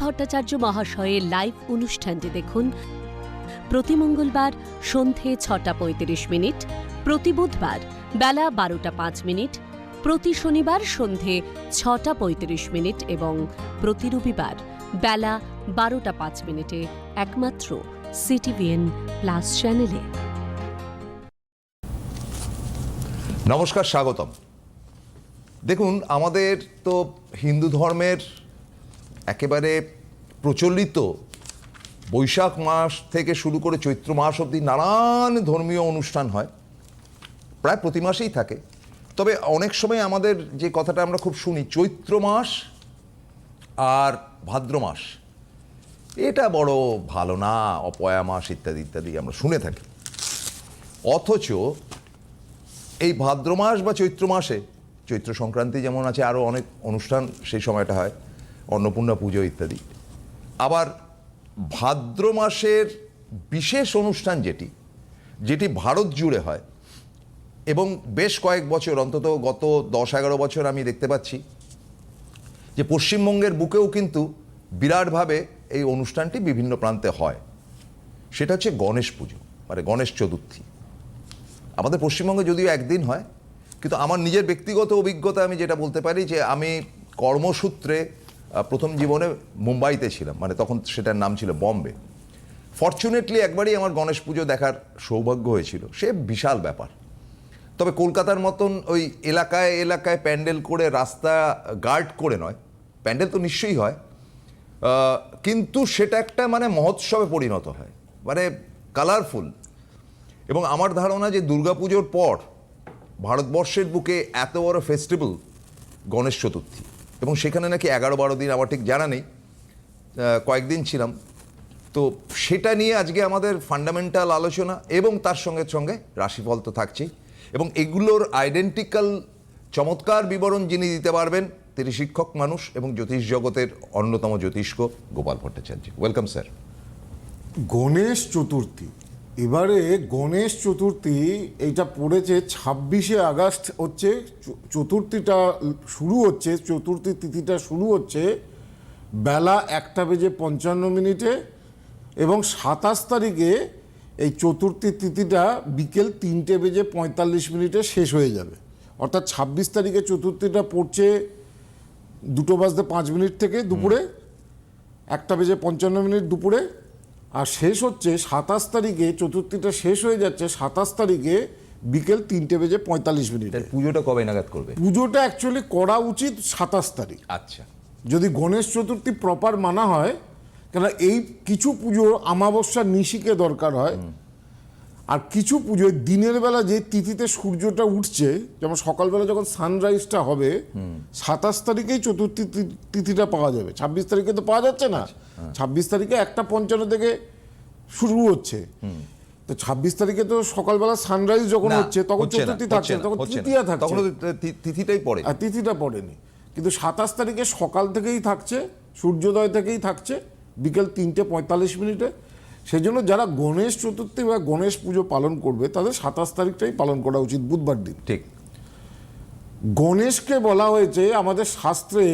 ভট্টাচার্য মহাশয়ের লাইভ অনুষ্ঠানটি দেখুন। প্রতি মঙ্গলবার সন্ধে ছটা পঁয়ত্রিশ মিনিট, প্রতি বুধবার বেলা বারোটা পাঁচ মিনিট, প্রতি শনিবার সন্ধে ছটা পঁয়ত্রিশ মিনিট এবং প্রতি রবিবার বেলা বারোটা পাঁচ মিনিটে একমাত্র সিটিভিএন প্লাস চ্যানেলে নমস্কার, স্বাগতম। দেখুন, আমাদের তো হিন্দু ধর্মের একেবারে প্রচলিত বৈশাখ মাস থেকে শুরু করে চৈত্র মাস অবধি নানান ধর্মীয় অনুষ্ঠান হয়। প্রায় প্রতি মাসেই থাকে। তবে অনেক সময় আমাদের যে কথাটা আমরা খুব শুনি, চৈত্র মাস আর ভাদ্র মাস, এটা বড় ভালো না, অপয়া মাস ইত্যাদি ইত্যাদি আমরা শুনে থাকি। অথচ এই ভাদ্র মাস বা চৈত্র মাসে, চৈত্র সংক্রান্তি যেমন আছে আরও অনেক অনুষ্ঠান সেই সময়টা হয়। অন্নপূর্ণা পুজো ইত্যাদি। আবার ভাদ্র মাসের বিশেষ অনুষ্ঠান যেটি যেটি ভারত জুড়ে হয় এবং বেশ কয়েক বছর, অন্তত গত দশ এগারো বছর আমি দেখতে পাচ্ছি যে পশ্চিমবঙ্গের বুকেও কিন্তু বিরাটভাবে এই অনুষ্ঠানটি বিভিন্ন প্রান্তে হয়। সেটা হচ্ছে গণেশ পুজো মানে গণেশ চতুর্থী। আমাদের পশ্চিমবঙ্গে যদিও একদিন হয়, কিন্তু আমার নিজের ব্যক্তিগত অভিজ্ঞতা আমি যেটা বলতে পারি যে আমি কর্মসূত্রে প্রথম জীবনে মুম্বাইতে ছিলাম মানে তখন সেটার নাম ছিল বম্বে। ফর্চুনেটলি একবারই আমার গণেশ পুজো দেখার সৌভাগ্য হয়েছিল। সে বিশাল ব্যাপার। তবে কলকাতার মতন ওই এলাকায় এলাকায় প্যান্ডেল করে রাস্তা গার্ড করে নয়, প্যান্ডেল তো নিশ্চয়ই হয় কিন্তু সেটা একটা মানে মহোৎসবে পরিণত হয় মানে কালারফুল এবং আমার ধারণা যে দুর্গাপুজোর পর ভারতবর্ষের বুকে এত বড় ফেস্টিভ্যাল গণেশ চতুর্থী। এবং সেখানে নাকি এগারো বারো দিন আমার ঠিক জানা নেই কয়েকদিন ছিলাম। তো সেটা নিয়ে আজকে আমাদের ফান্ডামেন্টাল আলোচনা এবং তার সঙ্গে সঙ্গে রাশিফল তো থাকছেই। এবং এগুলোর আইডেন্টিক্যাল চমৎকার বিবরণ যিনি দিতে পারবেন, তিনি শিক্ষক মানুষ এবং জ্যোতিষ জগতের অন্যতম জ্যোতিষ্ক Gopal Bhattacharya. Welcome sir Ganesh Chaturthi. এবারে গণেশ চতুর্থী এইটা পড়েছে ছাব্বিশে আগস্ট হচ্ছে চতুর্থীটা শুরু হচ্ছে চতুর্থী তিথিটা শুরু হচ্ছে বেলা একটা বেজে পঞ্চান্ন মিনিটে এবং সাতাশ তারিখে এই চতুর্থী তিথিটা বিকেল তিনটে বেজে পঁয়তাল্লিশ মিনিটে শেষ হয়ে যাবে। অর্থাৎ ছাব্বিশ তারিখে চতুর্থীটা পড়ছে দুটো বাজতে পাঁচ মিনিট থেকে দুপুরে একটা বেজে পঞ্চান্ন মিনিট দুপুরে আর শেষ হচ্ছে সাতাশ তারিখে চতুর্থীটা শেষ হয়ে যাচ্ছে সাতাশ তারিখে বিকেল তিনটে বেজে পঁয়তাল্লিশ মিনিট। পুজোটা কবে নাগাদ করবে? পুজোটা অ্যাকচুয়ালি করা উচিত সাতাশ তারিখ। আচ্ছা। যদি গণেশ চতুর্থী প্রপার মানা হয় কেন এই কিছু পুজো আমাবস্যার নিশিকে দরকার হয় আর কিছু পুজো দিনের বেলা যে তিথিতে সূর্যটা উঠছে যেমন সকালবেলা যখন সানরাইজটা হবে সাতাশ তারিখেই চতুর্থী তিথিটা পাওয়া যাবে। ছাব্বিশ তারিখে তো পাওয়া যাচ্ছে না। ছাব্বিশ তারিখে একটা পঞ্চান্ন থেকে শুরু হচ্ছে। তো ছাব্বিশ তারিখে তো সকালবেলা সানরাইজ যখন হচ্ছে তখন চতুর্থী থাকছে তখন। তৃতীয়া থাকছে। তখন তিথিটাই পড়ে আর তিথিটা পড়েনি। কিন্তু সাতাশ তারিখে সকাল থেকেই থাকছে সূর্যোদয় থেকেই থাকছে বিকেল তিনটে পঁয়তাল্লিশ মিনিটে। সেই জন্য যারা গণেশ চতুর্থী বা গণেশ পুজো পালন করবে তাদের সাতাশ তারিখটাই পালন করা উচিত বুধবার দিন। ঠিক। গণেশকে বলা হয়েছে আমাদের শাস্ত্রে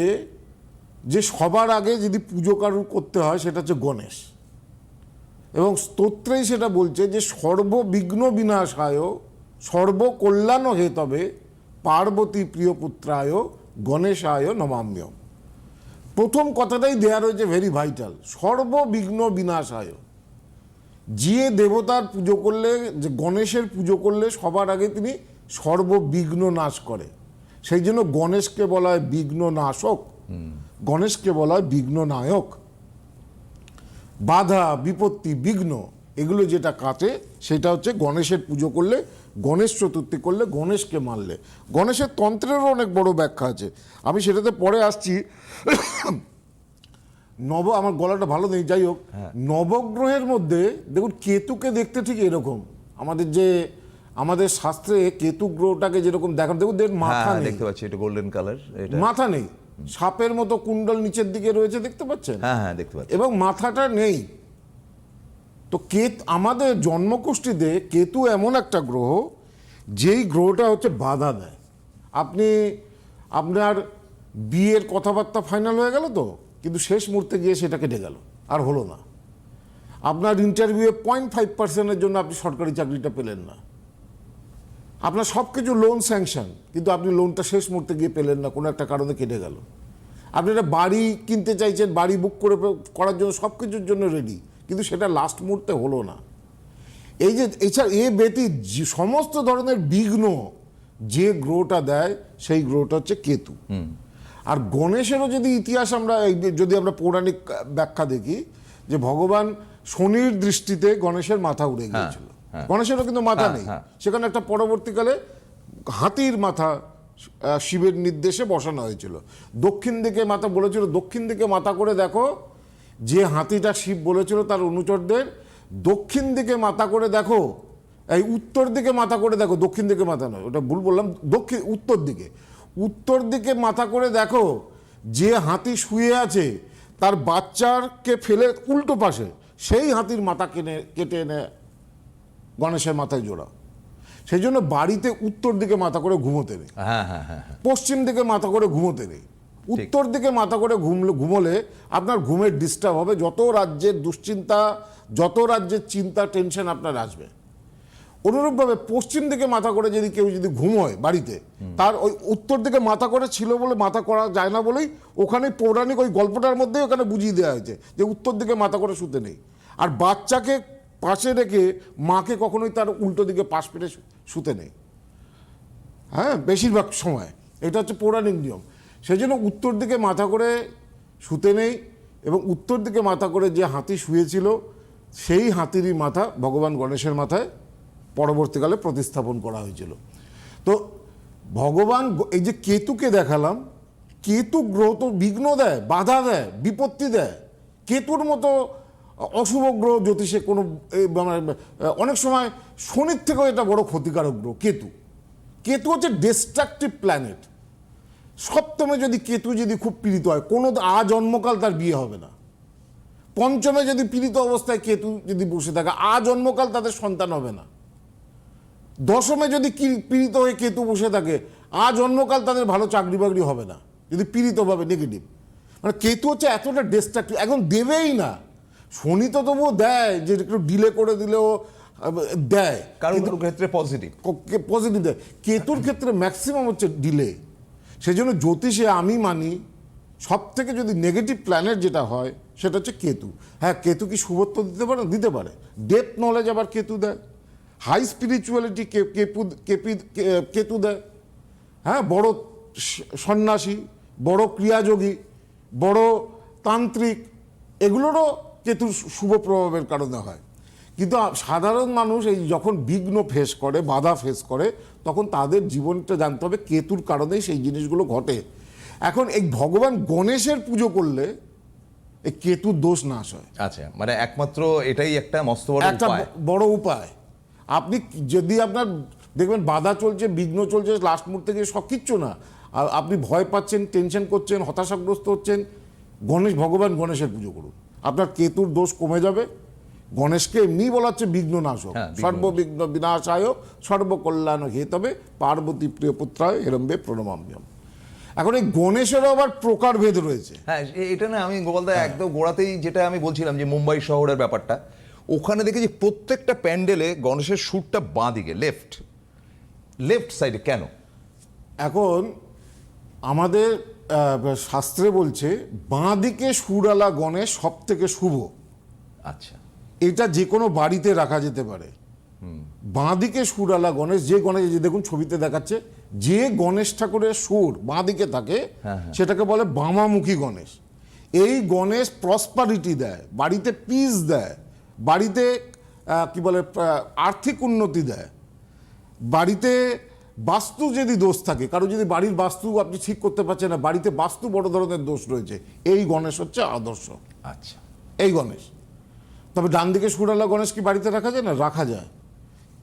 যে সবার আগে যদি পুজো কারুর করতে হয় সেটা হচ্ছে গণেশ। এবং স্তোত্রেই সেটা বলছে যে সর্ববিঘ্ন বিনাশায় সর্বকল্যাণ হে তবে পার্বতী প্রিয়পুত্রায় গণেশায় নমাম্যম প্রথম কথাটাই দেয়া রয়েছে ভেরি ভাইটাল সর্ববিঘ্ন বিনাশায়। যে দেবতার পুজো করলে, যে গণেশের পুজো করলে সবার আগে তিনি সর্ববিঘ্ন নাশ করে। সেই জন্য গণেশকে বলা হয় বিঘ্ন নাশক, গণেশকে বলা হয় বিঘ্ন নায়ক। বাধা, বিপত্তি, বিঘ্ন, এগুলো যেটা কাটে, সেটা হচ্ছে গণেশের পুজো করলে, গণেশ চতুর্থী করলে গণেশকে মানলে গণেশের তন্ত্রেরও অনেক বড় ব্যাখ্যা আছে। আমি সেটাতে পরে আসছি। নব আমার গলাটা ভালো নেই যাই হোক। নবগ্রহের মধ্যে দেখুন কেতুকে দেখতে ঠিক এরকম। আমাদের যে আমাদের শাস্ত্রে কেতু গ্রহটাকে যেরকম দেখান দেখুন দেখুন হ্যাঁ মাথা হ্যাঁ, নেই। দেখতে পাচ্ছি এটা গোল্ডেন কালার এটা। মাথা নেই। সাপের মতো কুণ্ডল নিচের দিকে রয়েছে দেখতে পাচ্ছেন? হ্যাঁ হ্যাঁ দেখতে পাচ্ছি। এবং মাথাটা নেই। তো কেত আমাদের জন্মকুষ্ঠিতে কেতু এমন একটা গ্রহ যেই গ্রহটা হচ্ছে বাধা দেয়। আপনি আপনার বিয়ের কথাবার্তা ফাইনাল হয়ে গেল তো? কিন্তু শেষ মুহূর্তে গিয়ে সেটা কেটে গেল, আর হলো না। আপনার ইন্টারভিউয়ে পয়েন্ট ফাইভ পার্সেন্টের জন্য আপনি সরকারি চাকরিটা পেলেন না। আপনার সব কিছু লোন স্যাংশন কিন্তু আপনি লোনটা শেষ মুহূর্তে গিয়ে পেলেন না, কোনো একটা কারণে কেটে গেল। আপনি একটা বাড়ি কিনতে চাইছেন, বাড়ি বুক করে করার জন্য সব কিছুর জন্য রেডি কিন্তু সেটা লাস্ট মুহূর্তে হলো না। এই যে, এছাড়া এ ব্যতীত যে সমস্ত ধরনের বিঘ্ন যে গ্রোটা দেয়, সেই গ্রোটা হচ্ছে কেতু। আর গণেশেরও যদি ইতিহাস আমরা যদি আমরা পৌরাণিক ব্যাখ্যা দেখি যে ভগবান শনির দৃষ্টিতে গণেশের মাথা উড়ে গিয়েছিল হ্যাঁ। গণেশেরও কিন্তু মাথা হ্যাঁ, নেই হ্যাঁ। সেখানে একটা পরবর্তীকালে হাতির মাথা শিবের নির্দেশে বসানো হয়েছিল দক্ষিণ দিকে মাথা বলেছিল দক্ষিণ দিকে মাথা করে দেখো যে হাতিটা শিব বলেছিল তার অনুচরদের দক্ষিণ দিকে মাথা করে দেখো এই উত্তর দিকে মাথা করে দেখো দক্ষিণ দিকে মাথা নয় ওটা ভুল বললাম দক্ষিণ উত্তর দিকে উত্তর দিকে মাথা করে দেখো যে হাতি শুয়ে আছে তার বাচ্চারকে ফেলে উল্টো পাশে সেই হাতির মাথা কেনে কেটে এনে গণেশের মাথায় জোড়া সেই জন্য বাড়িতে উত্তর দিকে মাথা করে ঘুমোতে নেই। হ্যাঁ হ্যাঁ হ্যাঁ। পশ্চিম দিকে মাথা করে ঘুমোতে নেই। উত্তর দিকে মাথা করে ঘুমলে ঘুমোলে আপনার ঘুমের ডিস্টার্ব হবে। যত রাজ্যের দুশ্চিন্তা যত রাজ্যের চিন্তা টেনশন আপনার আসবে। অনুরূপভাবে পশ্চিম দিকে মাথা করে যদি কেউ যদি ঘুমোয় বাড়িতে, তার ওই উত্তর দিকে মাথা করে ছিল বলে মাথা করা যায় না বলেই ওখানে পৌরাণিক ওই গল্পটার মধ্যেই ওখানে বুঝিয়ে দেওয়া হয়েছে যে উত্তর দিকে মাথা করে শুতে নেই। আর বাচ্চাকে পাশে রেখে মাকে কখনোই তার উল্টো দিকে পাশ পেটে শুতে নেই। হ্যাঁ বেশিরভাগ সময়। এটা হচ্ছে পৌরাণিক নিয়ম। সেই জন্য উত্তর দিকে মাথা করে শুতে নেই এবং উত্তর দিকে মাথা করে যে হাতি শুয়েছিল, সেই হাতিরই মাথা ভগবান গণেশের মাথায় পরবর্তীকালে প্রতিস্থাপন করা হয়েছিল। তো ভগবান এই যে কেতুকে দেখালাম কেতু গ্রহ তো বিঘ্ন দেয় বাধা দেয় বিপত্তি দেয়। কেতুর মতো অশুভ গ্রহ জ্যোতিষে কোনো মানে, অনেক সময় শনির থেকেও এটা বড় ক্ষতিকারক গ্রহ কেতু। কেতু হচ্ছে ডিস্ট্রাকটিভ প্ল্যানেট সপ্তমে যদি কেতু যদি খুব পীড়িত হয় কোনো আ জন্মকাল তার বিয়ে হবে না। পঞ্চমে যদি পীড়িত অবস্থায় কেতু যদি বসে থাকে আ জন্মকাল তাদের সন্তান হবে না। দশমে যদি পীড়িত হয়ে কেতু বসে থাকে আজ জন্মকাল তাদের ভালো চাকরি বাকরি হবে না যদি পীড়িতভাবে নেগেটিভ মানে কেতু হচ্ছে এতটা ডিস্ট্রাকটিভ এখন দেবেই না। শনি তো তবুও দেয় যে একটু ডিলে করে দিলেও দেয়। কারও কারও ক্ষেত্রে পজিটিভ পজিটিভ দেয়। কেতুর ক্ষেত্রে ম্যাক্সিমাম হচ্ছে ডিলে সেই জন্য জ্যোতিষে আমি মানি সব থেকে যদি নেগেটিভ প্ল্যানেট যেটা হয় সেটা হচ্ছে কেতু। হ্যাঁ কেতু কি শুভত্ব দিতে পারে? দিতে পারে। ডেপ নলেজ আবার কেতু দেয়। হাই স্পিরিচুয়ালিটি কেপু কেপি- কে- কেতু দেয়? হ্যাঁ বড় সন্ন্যাসী বড় ক্রিয়াযোগী বড় তান্ত্রিক এগুলোরও কেতু শুভ প্রভাবের কারণে হয়। কিন্তু সাধারণ মানুষ এই যখন বিঘ্ন ফেস করে বাধা ফেস করে তখন তাদের জীবনটা জানতে হবে কেতুর কারণেই সেই জিনিসগুলো ঘটে। এখন এই ভগবান গণেশের পুজো করলে এই কেতুর দোষ নাশ হয়। আচ্ছা মানে একমাত্র এটাই একটা মস্ত বড় একটা বড় উপায়। আপনি যদি আপনার দেখবেন বাধা চলছে বিঘ্ন চলছে লাস্ট মুহূর্তে গিয়ে সব কিচ্ছু না। আর আপনি ভয় পাচ্ছেন টেনশন করছেন হতাশাগ্রস্ত হচ্ছেন গণেশ ভগবান গণেশের পুজো করুন। আপনার কেতুর দোষ কমে যাবে। গণেশকে এমনি বলা হচ্ছে বিঘ্ন নাশক হ্যাঁ, বিঘ্ন সর্ববিঘ্ন বিনাশায় সর্বকল্যাণ হেতবে পার্বতী প্রিয় পুত্রায় হেরম্বে প্রণমাম্যম। এখন এই গণেশেরও আবার প্রকারভেদ রয়েছে। হ্যাঁ এটা না আমি গোপালদা একদম গোড়াতেই যেটা আমি বলছিলাম যে মুম্বাই শহরের ব্যাপারটা। ওখানে দেখেছি প্রত্যেকটা প্যান্ডেলে গণেশের সুরটা বাঁ দিকে লেফট লেফট সাইডে কেন? এখন আমাদের শাস্ত্রে বলছে বাঁ দিকে সুরালা গণেশ সব থেকে শুভ। আচ্ছা। এটা যে কোনো বাড়িতে রাখা যেতে পারে। বাঁ দিকে সুরালা গণেশ যে গণেশ যে দেখুন ছবিতে দেখাচ্ছে যে গণেশ ঠাকুরের সুর বাঁ দিকে থাকে সেটাকে বলে বামামুখী গণেশ। এই গণেশ প্রসপারিটি দেয় বাড়িতে পিস দেয় বাড়িতে কি বলে আর্থিক উন্নতি দেয়। বাড়িতে বাস্তু যদি দোষ থাকে কারও যদি বাড়ির বাস্তু আপনি ঠিক করতে পারছেন না বাড়িতে বাস্তু বড় ধরনের দোষ রয়েছে এই গণেশ হচ্ছে আদর্শ। আচ্ছা। এই গণেশ। তবে ডান দিকে সুরালা গণেশ কি বাড়িতে রাখা যায়? না রাখা যায়।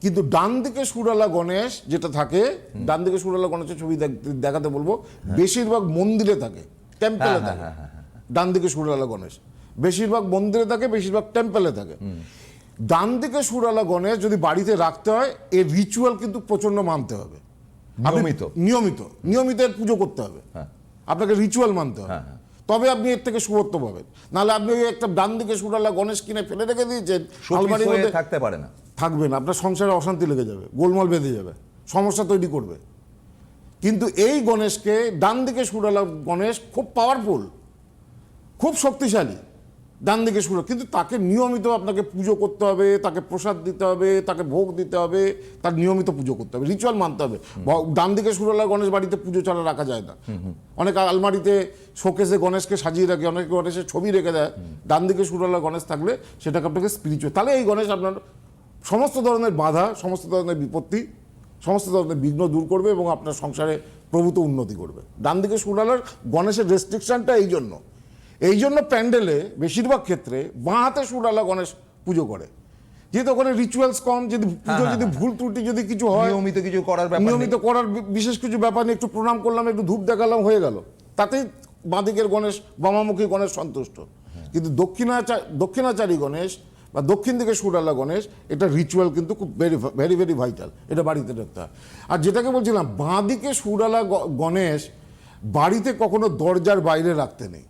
কিন্তু ডান দিকে সুরালা গণেশ যেটা থাকে ডান দিকে সুরালা গণেশের ছবি দেখ- দেখাতে বলব বেশিরভাগ মন্দিরে থাকে টেম্পেলে হ্যাঁ, থাকে। হ্যাঁ, হ্যাঁ, ডান দিকে সুরালা গণেশ। বেশিরভাগ মন্দিরে থাকে বেশিরভাগ টেম্পেলে থাকে। ডান দিকে সুরালা গণেশ যদি বাড়িতে রাখতে হয় এর রিচুয়াল কিন্তু প্রচণ্ড মানতে হবে। নিয়মিত। নিয়মিত। নিয়মিত এর পুজো করতে হবে। হ্যাঁ। আপনাকে রিচুয়াল মানতে হবে। হ্যাঁ, হ্যাঁ। তবে আপনি এর থেকে শুভত্ব পাবেন। নাহলে আপনি ওই একটা ডান দিকে সুরালা গণেশ কিনে ফেলে রেখে দিয়েছেন শোপিস আলমারির মধ্যে থাকতে পারে না। থাকবে না। আপনার সংসারে অশান্তি লেগে যাবে গোলমাল বেঁধে যাবে সমস্যা তৈরি করবে। কিন্তু এই গণেশকে ডান দিকে সুরালা গণেশ খুব পাওয়ারফুল খুব শক্তিশালী। ডান দিকে সুরা কিন্তু তাকে নিয়মিত আপনাকে পুজো করতে হবে তাকে প্রসাদ দিতে হবে তাকে ভোগ দিতে হবে তার নিয়মিত পুজো করতে হবে রিচুয়াল মানতে হবে। ডান দিকে সুরালা গণেশ বাড়িতে পুজো ছাড়া রাখা যায় না। অনেক আলমারিতে শোকেসে গণেশকে সাজিয়ে রাখে অনেক গণেশের ছবি রেখে দেয়। ডান দিকে সুরালা গণেশ থাকলে সেটাকে আপনাকে স্পিরিচুয়াল তাহলে এই গণেশ আপনার সমস্ত ধরনের বাধা সমস্ত ধরনের বিপত্তি সমস্ত ধরনের বিঘ্ন দূর করবে এবং আপনার সংসারে প্রভূত উন্নতি করবে। ডান দিকে সুরালার গণেশের রেস্ট্রিকশনটা এই জন্য। এই জন্য প্যান্ডেলে বেশিরভাগ ক্ষেত্রে বাঁ হাতে সুরালা গণেশ পুজো করে। যেহেতু ওখানে রিচুয়ালস কম যদি পুজো যদি ভুল ত্রুটি যদি কিছু হয় নিয়মিত কিছু করার নিয়মিত করার বিশেষ কিছু ব্যাপার নিয়ে একটু প্রণাম করলাম একটু ধূপ দেখালাম হয়ে গেল। তাতেই বাঁদিকের গণেশ বামামুখী গণেশ সন্তুষ্ট। কিন্তু দক্ষিণাচার দক্ষিণাচারী গণেশ বা দক্ষিণ দিকে সুরালা গণেশ এটা রিচুয়াল কিন্তু খুব ভেরি ভেরি ভেরি ভাইটাল এটা বাড়িতে রাখতে হয়। আর যেটাকে বলছিলাম বাঁদিকে সুরালা গণেশ বাড়িতে কখনো দরজার বাইরে রাখতে নেই।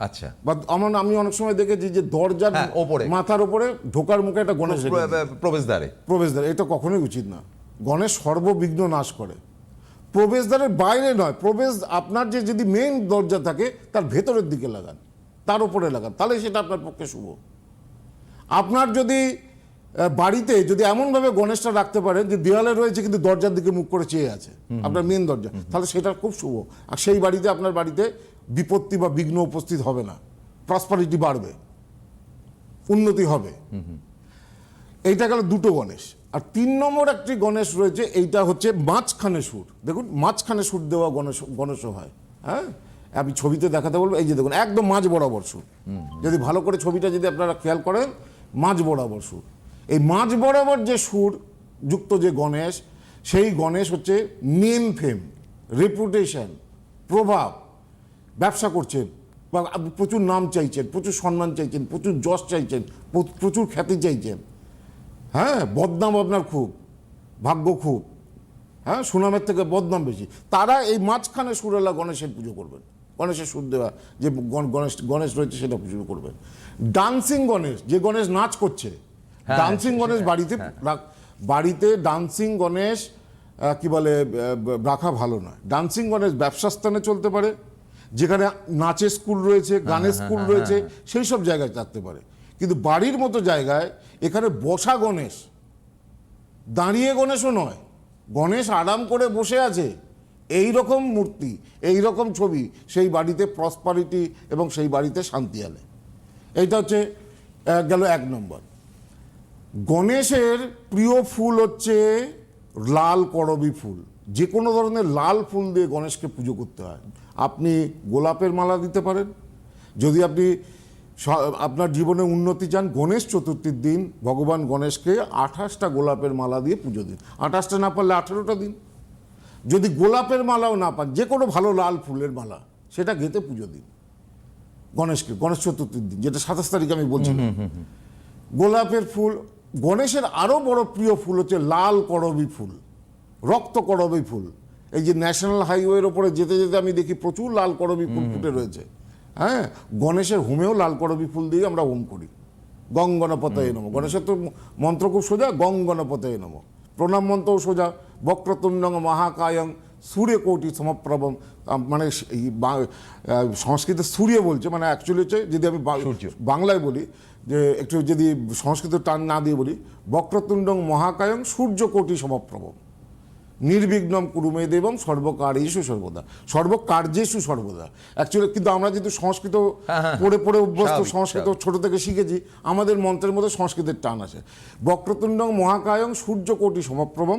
আচ্ছা। বা আমার আমি অনেক সময় দেখেছি যে দরজার হ্যাঁ, ওপরে। মাথার উপরে ঢোকার মুখে একটা গণেশ প্রবেশদ্বারে। প্রবেশদ্বারে এটা কখনোই উচিত না। গণেশ সর্ববিঘ্ন নাশ করে। প্রবেশদ্বারের বাইরে নয় প্রবেশ আপনার যে যদি মেন দরজা থাকে তার ভেতরের দিকে লাগান তার উপরে লাগান তাহলে সেটা আপনার পক্ষে শুভ। আপনার যদি বাড়িতে যদি এমনভাবে গণেশটা রাখতে পারেন যে দেওয়ালে রয়েছে কিন্তু দরজার দিকে মুখ করে চেয়ে আছে আপনার মেন দরজা তাহলে সেটা খুব শুভ। আর সেই বাড়িতে আপনার বাড়িতে বিপত্তি বা বিঘ্ন উপস্থিত হবে না। প্রসপারিটি বাড়বে। উন্নতি হবে। এইটা গেল দুটো গণেশ। আর তিন নম্বর একটি গণেশ রয়েছে এইটা হচ্ছে মাঝখানে সুর। দেখুন মাঝখানে সুর দেওয়া গণেশ গণেশও হয় হ্যাঁ? আমি ছবিতে দেখাতে বলব এই যে দেখুন একদম মাঝ বরাবর সুর। যদি ভালো করে ছবিটা যদি আপনারা খেয়াল করেন মাঝ বরাবর সুর। এই মাঝ বরাবর যে সুর যুক্ত যে গণেশ, সেই গণেশ হচ্ছে নেম ফেম রেপুটেশন প্রভাব, ব্যবসা করছেন, বা প্রচুর নাম চাইছেন, প্রচুর সম্মান চাইছেন, প্রচুর যশ চাইছেন প্রচুর খ্যাতি চাইছেন। হ্যাঁ বদনাম আপনার খুব, ভাগ্য খুব। হ্যাঁ সুনামের থেকে বদনাম বেশি। তারা এই মাঝখানে সুরেলা গণেশের পুজো করবেন। গণেশের সুর দেওয়া, যে গণ- গণেশ গণেশ রয়েছে সেটা পুজো করবেন। ডান্সিং গণেশ, যে গণেশ নাচ করছে ডান্সিং গণেশ বাড়িতে বাড়িতে ডান্সিং গণেশ কি বলে রাখা ভালো নয়। ডান্সিং গণেশ ব্যবসা স্থানে চলতে পারে যেখানে নাচের স্কুল রয়েছে হ্যাঁ, গানের স্কুল রয়েছে সেই সব জায়গায় থাকতে পারে। কিন্তু বাড়ির মতো জায়গায় এখানে বসা গণেশ দাঁড়িয়ে গণেশও নয়। গণেশ আরাম করে বসে আছে এই রকম মূর্তি এই রকম ছবি সেই বাড়িতে প্রসপারিটি এবং সেই বাড়িতে শান্তি আনে। এইটা হচ্ছে গেল এক নম্বর। গণেশের প্রিয় ফুল হচ্ছে লাল করবি ফুল। যে কোনো ধরনের লাল ফুল দিয়ে গণেশকে পুজো করতে হয়। আপনি গোলাপের মালা দিতে পারেন। যদি আপনি আপনার জীবনে উন্নতি চান গণেশ চতুর্থীর দিন ভগবান গণেশকে আঠাশটা গোলাপের মালা দিয়ে পুজো দিন। আঠাশটা না পারলে আঠেরোটা দিন। যদি গোলাপের মালাও না পান যে কোনো ভালো লাল ফুলের মালা সেটা গেতে পুজো দিন। গণেশকে গণেশ চতুর্থীর দিন যেটা সাতাশ তারিখ আমি বলছি গোলাপের ফুল গণেশের আরও বড় প্রিয় ফুল হচ্ছে লাল করবি ফুল রক্ত করবি ফুল। এই যে ন্যাশনাল হাইওয়ের ওপরে যেতে যেতে আমি দেখি প্রচুর লাল করবি ফুল ফুটে রয়েছে। হ্যাঁ গণেশের হোমেও লাল করবি ফুল দিয়ে আমরা হোম করি। গং গণপতয়ে নম। গণেশের তো মন্ত্র খুব সোজা গং গণপতয়ে নম। প্রণাম মন্ত্রও সোজা বক্রতুণ্ডং মহাকায়ং সূর্য কোটি সমপ্রভম। মানে সংস্কৃতে সূর্য বলছে মানে অ্যাকচুয়ালি হচ্ছে যদি আমি। বাংলায় বলি যে একটু যদি সংস্কৃত টান না দিয়ে বলি বক্রতুণ্ডং মহাকায়ং সূর্য কোটি সমপ্রভ নির্বিঘ্নম কুরুমে দেবম সর্বকার্যেষু সর্বদা সর্বকার্যেষু সর্বদা। অ্যাকচুয়ালি কিন্তু আমরা যেহেতু সংস্কৃত হ্যাঁ, হ্যাঁ, পড়ে পড়ে অভ্যস্ত সংস্কৃত ছোট থেকে শিখেছি আমাদের মন্ত্রের মধ্যে সংস্কৃতের টান আছে। বক্রতুণ্ডং মহাকায়ং সূর্য কোটি সমপ্রভম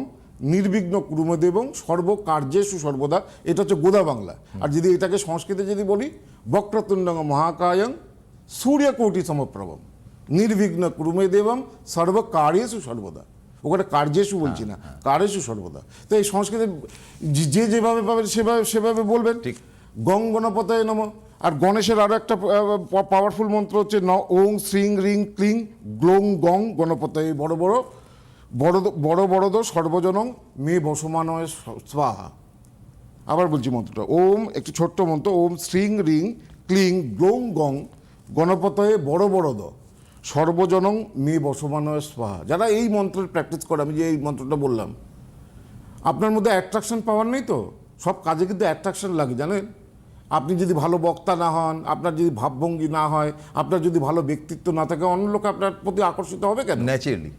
নির্বিঘ্ন কুরুমদেবং সর্বকার্যেষু সর্বদা। এটা হচ্ছে গোদা বাংলা। আর যদি এটাকে সংস্কৃতে যদি বলি বক্রতুণ্ডং মহাকায়ং সূর্য কোটি সমপ্রভম নির্বিঘ্ন কুরুমে দেবম সর্বকার্যেষু সর্বদা ওখানে কার্যেষু বলছি না কার্যেষু সর্বদা তো এই সংস্কৃতে যে- যে যেভাবে পাবেন সেভাবে সেভাবে বলবেন ঠিক। গং গণপতায় নম আর গণেশের আরও একটা পাওয়ারফুল মন্ত্র হচ্ছে ন ওং শ্রিং রিং ক্লিং গ্লোং গং গণপতায় বড় বড় বড় বড় বড়দ সর্বজনং মে বসমানয় স্বাহা আবার বলছি মন্ত্রটা ওম একটি ছোট্ট মন্ত্র ওম শ্রিং রিং ক্লিং গ্লৌং গং গণপতয়ে বড় বড় দ। সর্বজনং মে বসমানয় স্বাহা। যারা এই মন্ত্রের প্র্যাকটিস করে আমি যে এই মন্ত্রটা বললাম আপনার মধ্যে অ্যাট্রাকশন পাওয়ার নেই তো? সব কাজে কিন্তু অ্যাট্রাকশন লাগে জানেন? আপনি যদি ভালো বক্তা না হন আপনার যদি ভাবভঙ্গি না হয় আপনার যদি ভালো ব্যক্তিত্ব না থাকে অন্য লোক আপনার প্রতি আকর্ষিত হবে কেন? ন্যাচারালি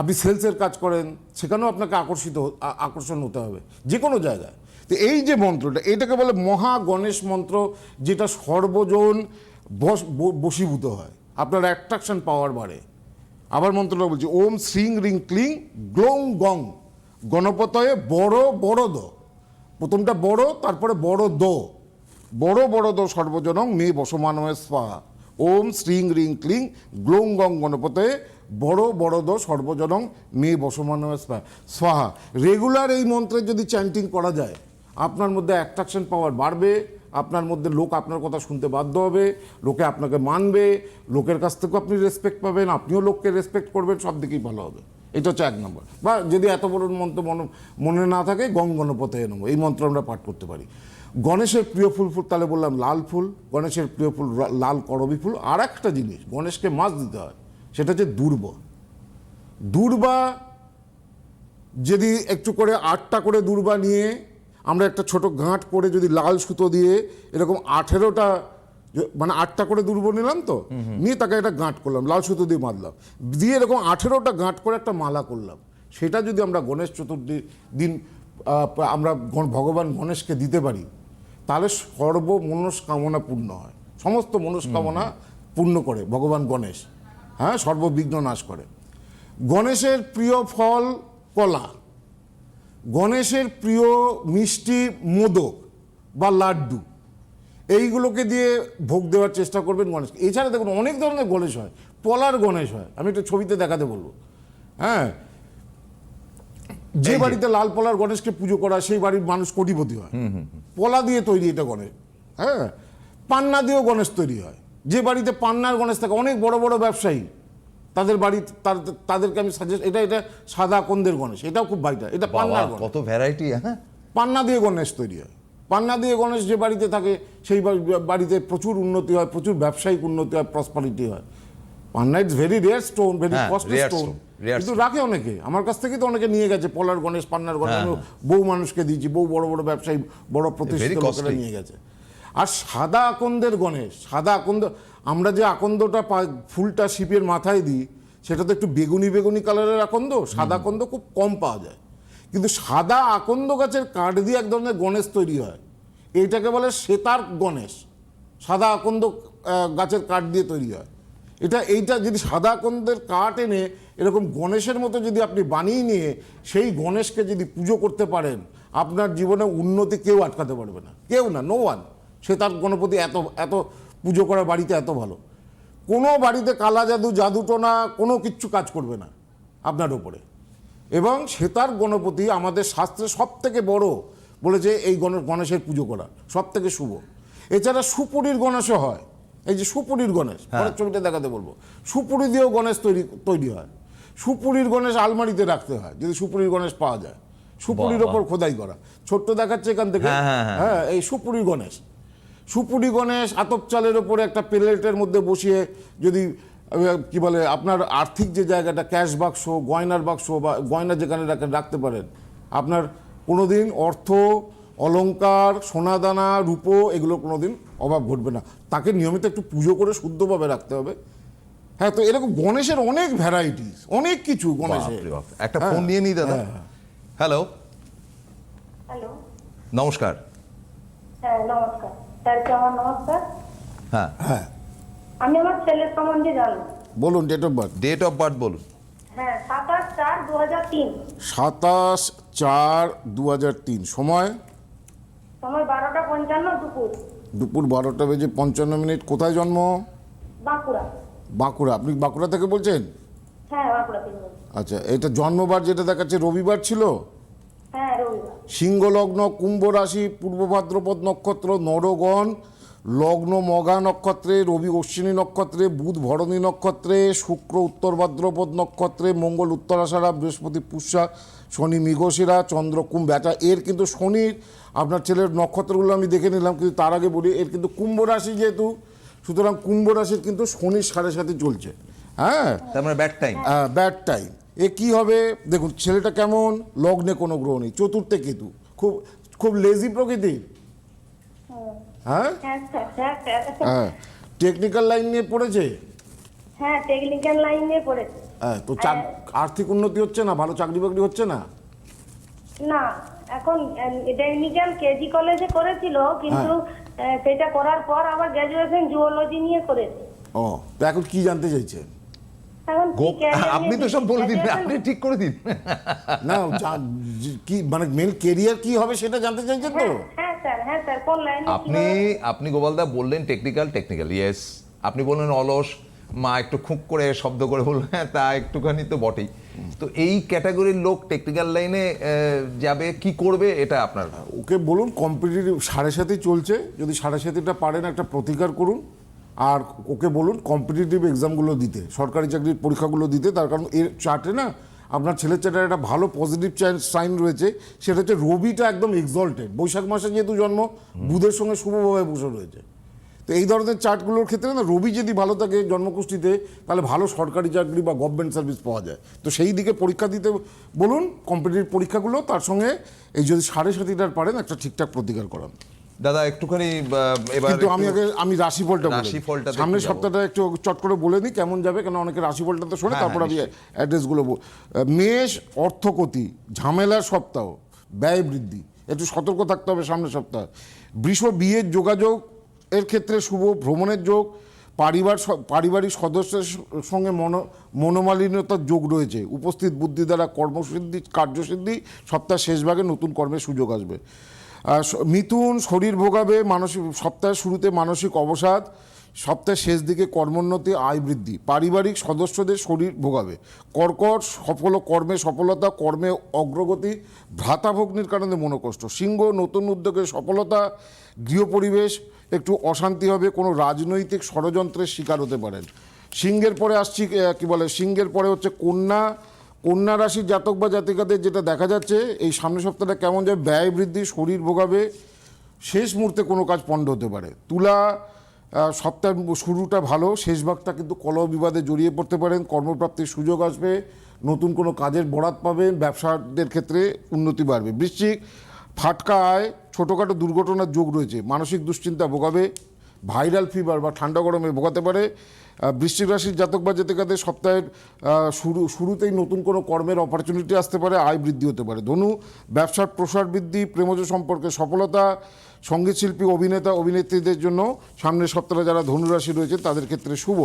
আপনি সেলসের কাজ করেন সেখানেও আপনাকে আকর্ষিত আকর্ষণ হতে হবে যে কোনো জায়গায়। তো এই যে মন্ত্রটা এটাকে বলে মহা গণেশ মন্ত্র যেটা সর্বজন বশীভূত হয়। আপনার অ্যাট্রাকশন পাওয়ার বাড়ে। আবার মন্ত্রটা বলছি, ওম শ্রিং রিং ক্লিং গ্লোং গং। গণপতয়ে বড় বড় দ। প্রথমটা বড়, তারপরে বড় দ। বড় বড় দ সর্বজনং মে বসমানয় স্বাহা। ওম শ্রিং রিং ক্লিং গ্লোং গং গণপতয়ে বড় বড় দ সর্বজনং মে বসমানয় স্বাহা। রেগুলার এই মন্ত্রের যদি চ্যান্টিং করা যায়, আপনার মধ্যে অ্যাট্রাকশন পাওয়ার বাড়বে। আপনার মধ্যে লোক আপনার কথা শুনতে বাধ্য হবে, লোকে আপনাকে মানবে, লোকের কাছ থেকেও আপনি রেসপেক্ট পাবেন, আপনিও লোককে রেসপেক্ট করবেন, সব দিকেই ভালো হবে। এটা হচ্ছে এক নম্বর। বা যদি এত বড় মন্ত্র মনে মনে না থাকে গং গণপথে নেব এই মন্ত্র আমরা পাঠ করতে পারি। গণেশের প্রিয় ফুল ফুল, তাহলে বললাম লাল ফুল, গণেশের প্রিয় ফুল লাল করবি ফুল। আর একটা জিনিস, গণেশকে মাছ দিতে হয়, সেটা হচ্ছে দুর্বা। দুর্বা যদি একটু করে আটটা করে দূর্বা নিয়ে আমরা একটা ছোট গাঁট করে যদি লাল সুতো দিয়ে এরকম আঠেরোটা মানে আটটা করে দুর্ব নিলাম তো? নিয়ে তাকে একটা গাঁট করলাম, লাল সুতো দিয়ে বাঁধলাম। দিয়ে এরকম আঠেরোটা গাঁট করে একটা মালা করলাম। সেটা যদি আমরা গণেশ চতুর্থী দিন আমরা ভগবান গণেশকে দিতে পারি, তাহলে সর্ব মনস্কামনা পূর্ণ হয়। সমস্ত মনস্কামনা পূর্ণ করে ভগবান গণেশ। হ্যাঁ সর্ববিঘ্ন নাশ করে। গণেশের প্রিয় ফল কলা। গণেশের প্রিয় মিষ্টি মোদক বা লাড্ডু এইগুলোকে দিয়ে ভোগ দেওয়ার চেষ্টা করবেন গণেশকে এছাড়া দেখুন অনেক ধরনের গণেশ হয় পলার গণেশ হয় আমি একটু ছবিতে দেখাতে বলব। হ্যাঁ যে যে। বাড়িতে লাল পলার গণেশকে পুজো করা সেই বাড়ির মানুষ কোটিপতি হয়। পলা দিয়ে তৈরি এটা গণেশ হ্যাঁ পান্না দিয়েও গণেশ তৈরি হয়। যে বাড়িতে পান্নার গণেশ থাকে অনেক বড় বড় ব্যবসায়ী তাদের বাড়ি তাদেরকে আমি সাজেস্ট এটা এটা সাদা কন্দের গণেশ এটাও খুব ভাইটা এটা গণেশ। কত ভ্যারাইটি হ্যাঁ? পান্না দিয়ে গণেশ তৈরি হয়। পান্না দিয়ে গণেশ যে বাড়িতে থাকে সেই বাড়িতে প্রচুর উন্নতি হয় প্রচুর ব্যবসায়িক উন্নতি হয় প্রসপারিটি হয়। Panna it's very rare stone very হ্যাঁ, কস্টলি স্টোন কিন্তু রাখে অনেকে। আমার কাছ থেকে তো অনেকে নিয়ে গেছে পলার গণেশ পান্নার গণেশ বহু মানুষকে দিয়েছি বউ বড় বড় ব্যবসায়ী বড় প্রতিষ্ঠিত লোকেরা নিয়ে গেছে। আর সাদা আকন্দের গণেশ সাদা আকন্দ আমরা যে আকন্দটা ফুলটা শিপের মাথায় দিই সেটা তো একটু বেগুনি বেগুনি কালারের আকন্দ সাদা আকন্দ খুব কম পাওয়া যায়। কিন্তু সাদা আকন্দ গাছের কাঠ দিয়ে এক ধরনের গণেশ তৈরি হয়। এইটাকে বলে শ্বেতার গণেশ। সাদা আকন্দ গাছের কাঠ দিয়ে তৈরি হয়। এটা এইটা যদি সাদা আকন্দের কাঠ এনে এরকম গণেশের মতো যদি আপনি বানিয়ে নিয়ে সেই গণেশকে যদি পুজো করতে পারেন আপনার জীবনে উন্নতি কেউ আটকাতে পারবে না। কেউ না নো ওয়ান সে তার গণপতি এত এত পুজো করা বাড়িতে এত ভালো। কোনো বাড়িতে কালা জাদু জাদুটোনা কোনো কিচ্ছু কাজ করবে না আপনার ওপরে। এবং সেতার গণপতি আমাদের শাস্ত্রে সব থেকে বড় বলেছে এই গণ- গণেশের পুজো করা সব থেকে শুভ। এছাড়া সুপুরির গণেশও হয়। এই যে সুপুরির গণেশ পরের ছবিটা দেখাতে বলব। সুপুরি দিয়েও গণেশ তৈরি তৈরি হয়। সুপুরির গণেশ আলমারিতে রাখতে হয় যদি সুপুরির গণেশ পাওয়া যায়। সুপুরির ওপর খোদাই করা। ছোট্ট দেখাচ্ছে এখান থেকে। হ্যাঁ, হ্যাঁ, হ্যাঁ। হ্যাঁ এই সুপুরি গণেশ। সুপুরি গণেশ আতপ চালের ওপরে একটা প্লেটের মধ্যে বসিয়ে যদি কি বলে আপনার আর্থিক যে জায়গাটা ক্যাশ বাক্স গয়নার বাক্স বা গয়না যেখানে রাখেন রাখতে পারেন। আপনার কোনোদিন অর্থ অলংকার সোনাদানা রূপো এগুলো কোনোদিন অভাব ঘটবে না। তাকে নিয়মিত একটু পুজো করে শুদ্ধভাবে রাখতে হবে। হ্যাঁ তো এরকম গণেশের অনেক ভ্যারাইটিস অনেক কিছু গণেশের। একটা হ্যাঁ, ফোন নিয়ে নিই দাদা। হ্যাঁ, হ্যাঁ। হ্যালো হ্যালো নমস্কার। হ্যাঁ নমস্কার। স্যারকে আমার নমস্কার। হ্যাঁ। হ্যাঁ। আমি আমার ছেলের সম্বন্ধে জানব বলুন date of birth date of birth বলুন। হ্যাঁ সাতাশ চার দু হাজার তিন। সাতাশ চার দু হাজার তিন। সময়? সময় বারোটা পঞ্চান্ন দুপুর। দুপুর বারোটা বেজে পঞ্চান্ন মিনিট। কোথায় জন্ম? বাঁকুড়া। বাঁকুড়া। আপনি বাঁকুড়া থেকে বলছেন? হ্যাঁ বাঁকুড়া থেকে আচ্ছা এটা জন্মবার যেটা দেখাচ্ছে রবিবার ছিল? হ্যাঁ সিংহলগ্ন কুম্ভ রাশি পূর্ব ভাদ্রপদ নক্ষত্র নরগণ লগ্ন মগা নক্ষত্রে রবি অশ্বিনী নক্ষত্রে বুধ ভরণী নক্ষত্রে শুক্র উত্তর ভাদ্রপদ নক্ষত্রে মঙ্গল উত্তরাষাঢ়া বৃহস্পতি পুষ্যা শনি মৃগশিরা চন্দ্র কুম্ভ। এটা এর কিন্তু শনির আপনার ছেলের নক্ষত্রগুলো আমি দেখে নিলাম কিন্তু তার আগে বলি এর কিন্তু কুম্ভ রাশি যেহেতু সুতরাং কুম্ভ রাশির কিন্তু শনির সাড়ে সাথে চলছে। হ্যাঁ? তার মানে ব্যাড টাইম ব্যাড টাইম এ কি হবে? দেখুন ছেলেটা কেমন? লগ্নে কোনো গ্রহ নেই। চতুর্থে কেতু। খুব খুব লেজি প্রকৃতির। হ্যাঁ? হ্যাঁ। হ্যাঁ হ্যাঁ টেকনিক্যাল লাইন নিয়ে পড়েছে? হ্যাঁ টেকনিক্যাল লাইন নিয়ে পড়েছে। হ্যাঁ তো আর্থিক উন্নতি হচ্ছে না? ভালো চাকরি বাকরি হচ্ছে না? না এখন টেকনিক্যাল কেজি কলেজে করেছিল কিন্তু সেটা করার পর আবার গ্র্যাজুয়েশন জুওলজি নিয়ে করেছে। ও তো এখন কি জানতে চাইছেন এখন কি career নিয়ে আপনি তো সব বলে দিন আপনি ঠিক করে দিন। না কি মানে মেন কেরিয়ার কি হবে সেটা জানতে চাইছেন তো? হ্যাঁ হ্যাঁ স্যার হ্যাঁ স্যার কোন লাইনে আপনি আপনি গোপালদা বললেন টেকনিক্যাল টেকনিক্যাল ইয়েস আপনি বললেন অলস মা একটু খুঁক করে শব্দ করে বললেন হ্যাঁ তা একটুখানি তো বটেই। তো এই ক্যাটাগরির লোক টেকনিক্যাল লাইনে যাবে কি করবে এটা আপনার ওকে বলুন কম্পিটিটিভ সাড়ে সাথে চলছে। যদি সাড়ে সাথেটা পারেন একটা প্রতিকার করুন। আর ওকে বলুন কম্পিটিটিভ এক্সামগুলো দিতে, সরকারি চাকরির পরীক্ষাগুলো দিতে, তার কারণ এর চার্টে না আপনার ছেলের চার্টে একটা ভালো পজিটিভ সাইন রয়েছে, সেটা হচ্ছে রবিটা একদম এক্সল্টেড বৈশাখ মাসে যেহেতু জন্ম, বুধের সঙ্গে শুভভাবে বসে রয়েছে। তো এই ধরনের চার্টগুলোর ক্ষেত্রে না রবি যদি ভালো থাকে জন্মকুষ্ঠিতে তাহলে ভালো সরকারি চাকরি বা গভর্নমেন্ট সার্ভিস পাওয়া যায়। তো সেই দিকে পরীক্ষা দিতে বলুন কম্পিটিটিভ পরীক্ষাগুলো, তার সঙ্গে এই যদি সাড়ে সাতিটার পারেন, একটা ঠিকঠাক প্রতিকার করান। দাদা একটুখানি এবার কিন্তু আমি আগে আমি রাশিফলটা বলি রাশিফলটা সামনের সপ্তাহটা একটু চট করে বলে দিই কেমন যাবে কেন অনেকে রাশিফলটা তো শোনে হ্যাঁ, তারপর আমি হ্যাঁ, অ্যাড্রেসগুলো বল- মেষ অর্থকতি ঝামেলার সপ্তাহ ব্যয় বৃদ্ধি। একটু সতর্ক থাকতে হবে সামনের সপ্তাহ। বৃষ বিয়ের যোগাযোগ এর ক্ষেত্রে শুভ ভ্রমণের যোগ পারিবার পারিবারিক সদস্যের সঙ্গে মনো মনোমালিন্যতার যোগ রয়েছে। উপস্থিত বুদ্ধি দ্বারা কর্মসিদ্ধি কার্যসিদ্ধি সপ্তাহের শেষ ভাগে নতুন কর্মের সুযোগ আসবে। মিথুন শরীর ভোগাবে, মানসিক, সপ্তাহের শুরুতে মানসিক অবসাদ, সপ্তাহের শেষ দিকে কর্মোন্নতি, আয় বৃদ্ধি। পারিবারিক সদস্যদের শরীর ভোগাবে। কর্কট, সফল, কর্মে সফলতা, কর্মে অগ্রগতি ভ্রাতাভগ্নির কারণে মনোকষ্ট। সিংহ, নতুন উদ্যোগের সফলতা, গৃহ পরিবেশ একটু অশান্তি হবে, কোনো রাজনৈতিক ষড়যন্ত্রের শিকার হতে পারেন। সিংহের পরে আসছি কি বলে, সিংহের পরে হচ্ছে কন্যা কন্যা রাশির জাতক বা জাতিকাদের যেটা দেখা যাচ্ছে, এই সামনের সপ্তাহটা কেমন যাবে ব্যয় বৃদ্ধি, শরীর ভোগাবে, শেষ মুহূর্তে কোনো কাজ পণ্ড হতে পারে। তুলা সপ্তাহের শুরুটা ভালো, শেষ ভাগটা কিন্তু কলহ বিবাদে জড়িয়ে পড়তে পারেন, কর্মপ্রাপ্তির সুযোগ আসবে, নতুন কোনো কাজের বরাত পাবেন, ব্যবসাদের ক্ষেত্রে উন্নতি বাড়বে। বৃশ্চিক, ফাটকা আয়, ছোটোখাটো দুর্ঘটনার যোগ রয়েছে, মানসিক দুশ্চিন্তা ভোগাবে, ভাইরাল ফিভার বা ঠান্ডা গরমে ভোগাতে পারে বৃশ্চিক রাশির জাতক বা জাতিকাদের সপ্তাহের শুরু, শুরুতেই নতুন কোনো কর্মের অপরচুনিটি আসতে পারে, আয় বৃদ্ধি হতে পারে। ধনু, ব্যবসার প্রসার বৃদ্ধি, প্রেমজ সম্পর্কে সফলতা, সংগীত শিল্পী, অভিনেতা, অভিনেত্রীদের জন্য সামনের সপ্তাহে যারা ধনুরাশি রয়েছে, তাদের ক্ষেত্রে শুভ।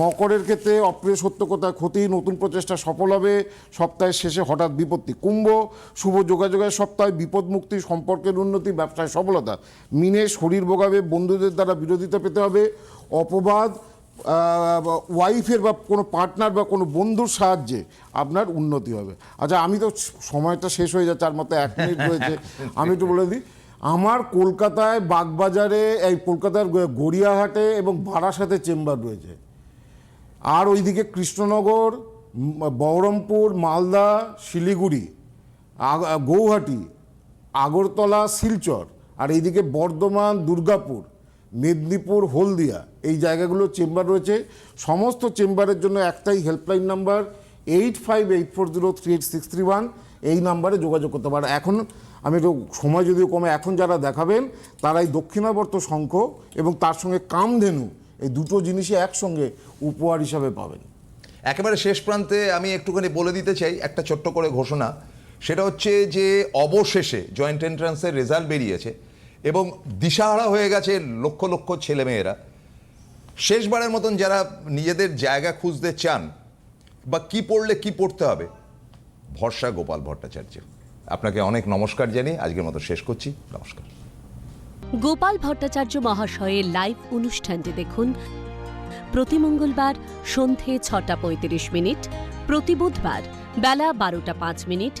মকরের ক্ষেত্রে অপ্রিয় সত্য কথা ক্ষতি, নতুন প্রচেষ্টা সফল হবে, সপ্তাহের শেষে হঠাৎ বিপত্তি। কুম্ভ, শুভ যোগাযোগের সপ্তাহে বিপদ মুক্তি, সম্পর্কের উন্নতি, ব্যবসায় সফলতা। মিনে শরীর ভোগাবে, বন্ধুদের দ্বারা বিরোধিতা পেতে হবে, অপবাদ ওয়াইফের বা কোনো পার্টনার বা কোনো বন্ধুর সাহায্যে আপনার উন্নতি হবে। আচ্ছা আমি তো সময়টা শেষ হয়ে যাচ্ছে, আর মাত্র এক মিনিট রয়েছে। আমি একটু বলে দিই, আমার কলকাতায় বাগবাজারে, এই কলকাতার গড়িয়াহাটে এবং বারাসাতে চেম্বার রয়েছে। আর ওইদিকে কৃষ্ণনগর বহরমপুর, মালদা, শিলিগুড়ি গৌহাটি, আগরতলা, শিলচর, আর এইদিকে বর্ধমান, দুর্গাপুর। মেদিনীপুর, হলদিয়া, এই জায়গাগুলো চেম্বার রয়েছে। সমস্ত চেম্বারের জন্য একটাই helpline number eight five eight four zero three eight six three one এই নাম্বারে যোগাযোগ করতে পারে এখন আমি একটু সময় যদিও কমে, এখন যারা দেখাবেন তারা এই দক্ষিণাবর্ত শঙ্খ এবং তার সঙ্গে কামধেনু, এই দুটো জিনিসই একসঙ্গে উপহার হিসাবে পাবেন। একেবারে শেষ প্রান্তে আমি একটুখানি বলে দিতে চাই একটা ছোট্ট করে ঘোষণা। সেটা হচ্ছে যে, অবশেষে জয়েন্ট এন্ট্রান্সের রেজাল্ট বেরিয়েছে। এবং দিশাহারা হয়ে গেছে লক্ষ লক্ষ ছেলেমেয়েরা। শেষবারের মতন যারা নিজেদের জায়গা খুঁজতে চান, বা কি পড়লে কি পড়তে হবে, ভরসা গোপাল ভট্টাচার্য। আপনাকে অনেক নমস্কার জানিয়ে আজকের মতো শেষ করছি। নমস্কার। গোপাল ভট্টাচার্য মহাশয়ের লাইভ অনুষ্ঠানটি দেখুন প্রতি মঙ্গলবার সন্ধে ছটা পঁয়ত্রিশ মিনিট, প্রতি বুধবার বেলা বারোটা পাঁচ মিনিট